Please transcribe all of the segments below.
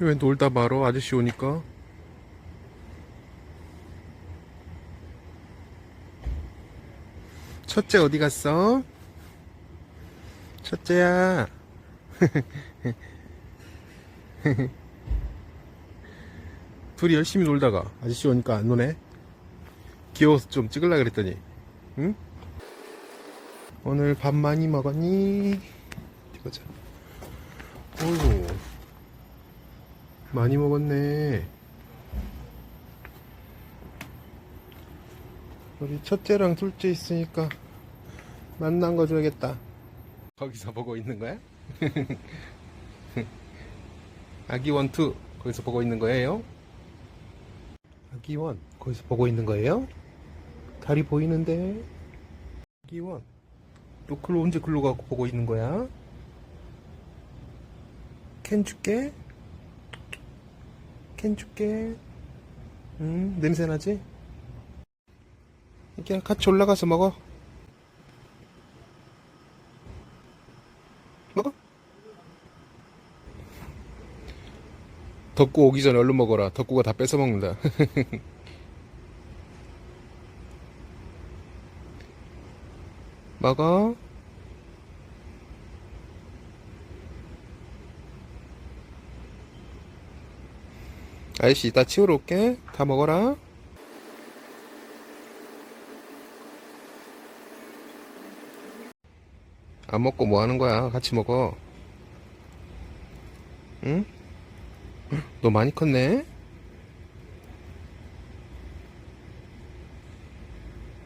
왜 놀다 말어? 아저씨 오니까. 첫째 어디 갔어? 첫째야. 둘이 열심히 놀다가 아저씨 오니까 안 노네? 귀여워서 좀 찍으려 그랬더니. 응? 오늘 밥 많이 먹었니? 어디 보자 어이구 많이 먹었네 우리 첫째랑 둘째 있으니까 만난 거 줘야겠다 거기서 보고 있는 거야? 아기 원투 거기서 보고 있는 거예요? 아기 원 거기서 보고 있는 거예요? 다리 보이는데 아기 원너 글로 언제 글로 가고 보고 있는 거야? 캔 줄게 캔 줄게. 음 냄새 나지? 이렇게 같이 올라가서 먹어. 먹어? 덕구 오기 전에 얼른 먹어라. 덕구가 다 뺏어 먹는다. 먹어 아저씨 이따 치우러 올게 다 먹어라 안 먹고 뭐 하는 거야 같이 먹어 응? 너 많이 컸네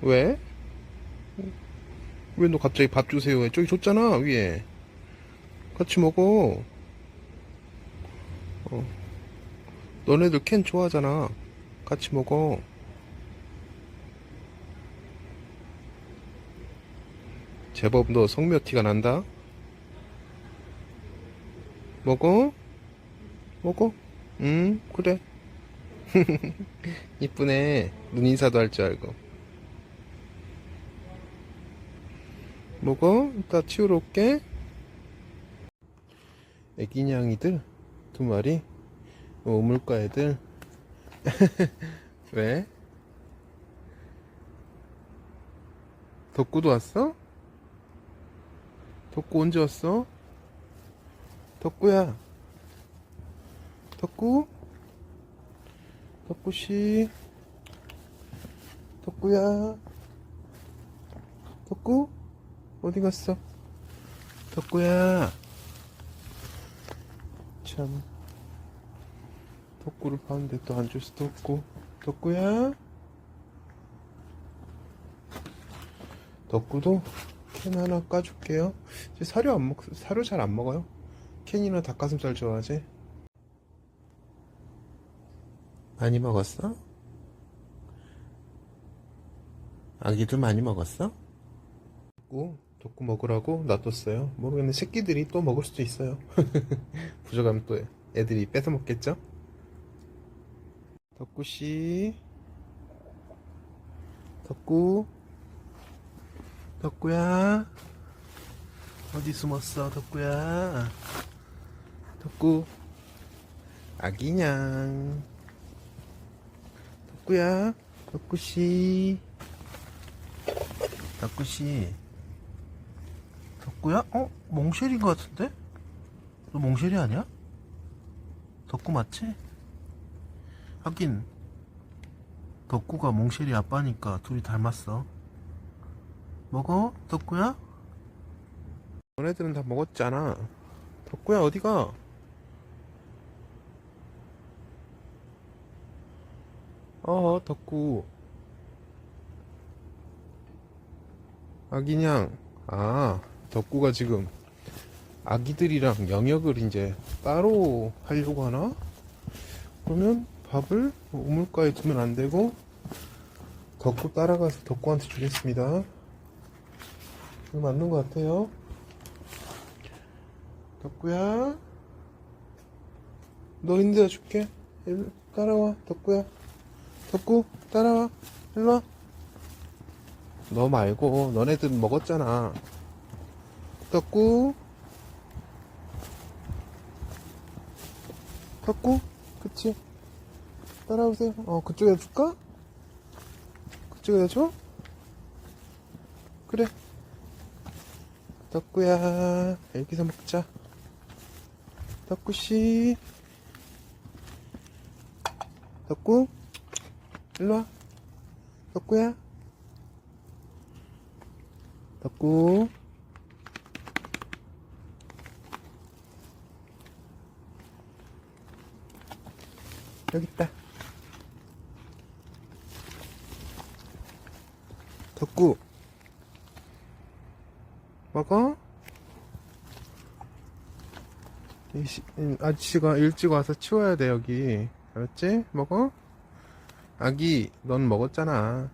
왜? 왜 너 갑자기 밥 주세요 해? 저기 줬잖아 위에 같이 먹어 어. 너네들 캔 좋아하잖아. 같이 먹어. 제법 너 성묘 티가 난다. 먹어? 먹어? 응 그래. 이쁘네. 눈 인사도 할 줄 알고. 먹어? 이따 치우러 올게. 애기냥이들 두 마리. 어, 우물가 애들 왜? 덕구도 왔어? 덕구 언제 왔어? 덕구야 덕구? 덕구씨 덕구야 덕구? 어디 갔어? 덕구야 참 덕구를 봤는데 또 안 줄 수도 없고. 덕구야? 덕구도 캔 하나 까줄게요. 이제 사료 안 먹, 사료 잘 안 먹어요. 캔이나 닭가슴살 좋아하지? 많이 먹었어? 아기들 많이 먹었어? 덕구, 덕구 먹으라고 놔뒀어요. 모르겠네. 새끼들이 또 먹을 수도 있어요. 부족하면 또 애들이 뺏어 먹겠죠? 덕구씨 덕구 덕구야 어디 숨었어 덕구야 덕구 아기냥 덕구야 덕구씨 덕구씨 덕구야? 어? 몽쉘인 것 같은데? 너 몽쉘이 아니야? 덕구 맞지? 하긴 덕구가 몽쉘이 아빠니까 둘이 닮았어 먹어? 덕구야? 너네들은 다 먹었잖아 덕구야 어디가? 어 덕구 아기냥 아 덕구가 지금 아기들이랑 영역을 이제 따로 하려고 하나? 그러면 밥을 우물가에 두면 안 되고 덕구 따라가서 덕구한테 주겠습니다. 맞는 것 같아요. 덕구야, 너 인데다 줄게. 일로 따라와, 덕구야. 덕구 따라와, 일로 와. 너 말고 너네들 먹었잖아. 덕구. 덕구? 그치? 따라오세요. 어, 그쪽에다 줄까? 그쪽에다 줘? 그래. 덕구야, 여기서 먹자. 덕구씨. 덕구? 일로와. 덕구야. 덕구. 여기 있다. 덕구. 먹어? 이 시, 음, 아저씨가 일찍 와서 치워야 돼, 여기. 알았지? 먹어? 아기, 넌 먹었잖아.